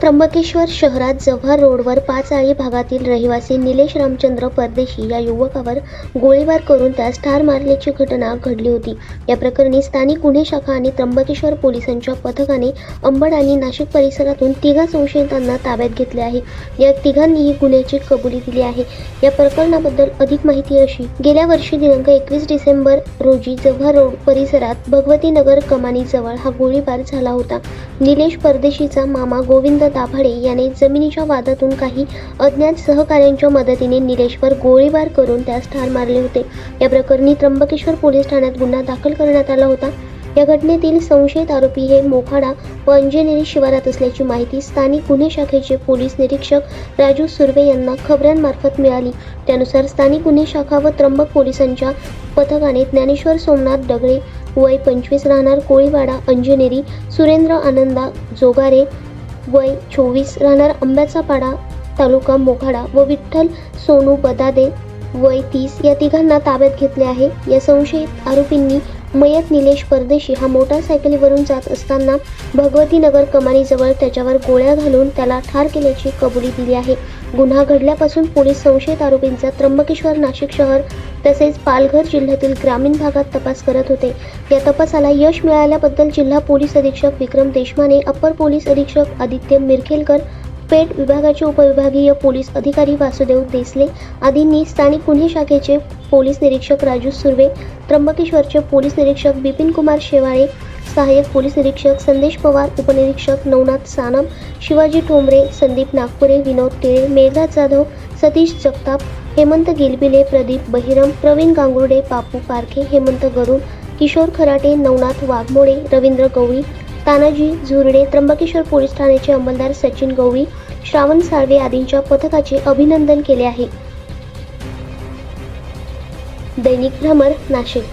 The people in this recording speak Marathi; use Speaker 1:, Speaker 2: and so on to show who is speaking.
Speaker 1: त्र्यंबकेश्वर शहरात जव्हार रोडवर पाचआळी भागातील रहिवासी निलेश रामचंद्र परदेशी या युवकावर गोळीबार करून त्यास ठार मारल्याची घटना घडली होती. या प्रकरणी स्थानिक गुन्हे शाखा आणि त्र्यंबकेश्वर पोलिसांच्या पथकाने अंबड आणि नाशिक परिसरातून तिघा संशयितांना ताब्यात घेतले आहे. या तिघांनीही गुन्ह्याची कबुली दिली आहे. या प्रकरणाबद्दल अधिक माहिती अशी गेल्या वर्षी दिनांक एकवीस डिसेंबर रोजी जव्हार रोड परिसरात भगवती नगर कमानीजवळ हा गोळीबार झाला होता. निलेश परदेशीचा मामा गोविंद दाभाडे याने जमिनीच्या वादातून काही अज्ञात सहकाऱ्यांच्या मदतीने निलेशवर गोळीबार करून त्यास ठार मारले होते. या प्रकरणी त्र्यंबकेश्वर पोलीस ठाण्यात गुन्हा दाखल करण्यात आला होता. या घटनेतील संशयित आरोपी हे मोखाडा व अंजनेरी शिवारात असल्याची माहिती स्थानिक गुन्हे शाखेचे पोलीस निरीक्षक राजू सुर्वे यांना खबरांमार्फत मिळाली. त्यानुसार स्थानिक गुन्हे शाखा व त्र्यंबक पोलिसांच्या पथकाने ज्ञानेश्वर सोमनाथ दगडे वय पंचवीस राहणार कोळीवाडा अंजनेरी सुरेंद्र आनंदा जोगारे वय चोवीस राहणार आंब्याचा पाडा तालुका मोखाडा व विठ्ठल सोनू बदादे वय तीस या तिघांना ताब्यात घेतले आहे. या संशयित आरोपींनी मयत निलेश परदेशी हा मोटारसायकलीवरून जात असताना भगवती नगर कमानीजवळ त्याच्यावर गोळ्या घालून त्याला ठार केल्याची कबुली दिली आहे. गुन्हा घडल्यापासून पोलीस संशयित आरोपींचा त्र्यंबकेश्वर नाशिक शहर तसेच पालघर जिल्ह्यातील ग्रामीण भागात तपास करत होते. या तपासाला यश मिळाल्याबद्दल जिल्हा पोलीस अधीक्षक विक्रम देशमाने अप्पर पोलीस अधीक्षक आदित्य मिरखेलकर पेठ विभागाचे उपविभागीय पोलीस अधिकारी वासुदेव देसले आदींनी स्थानिक गुन्हे शाखेचे पोलीस निरीक्षक राजू सुर्वे त्र्यंबकेश्वरचे पोलीस निरीक्षक बिपिन कुमार शेवाळे सहाय्यक पोलीस निरीक्षक संदेश पवार उपनिरीक्षक नवनाथ सानम शिवाजी ठोंबरे संदीप नागपुरे विनोद टिळे मेघराज जाधव सतीश जगताप हेमंत गिलबिले प्रदीप बहिरम प्रवीण गांगुर्डे पापू पारखे हेमंत गरुड किशोर खराटे नवनाथ वाघमोडे रवींद्र गवळी तानाजी झुरडे त्र्यंबकेश्वर पोलीस ठाण्याचे अंमलदार सचिन गवळी श्रावण साळवे आदींच्या पथकाचे अभिनंदन केले आहे. दैनिक भ्रमर नाशिक.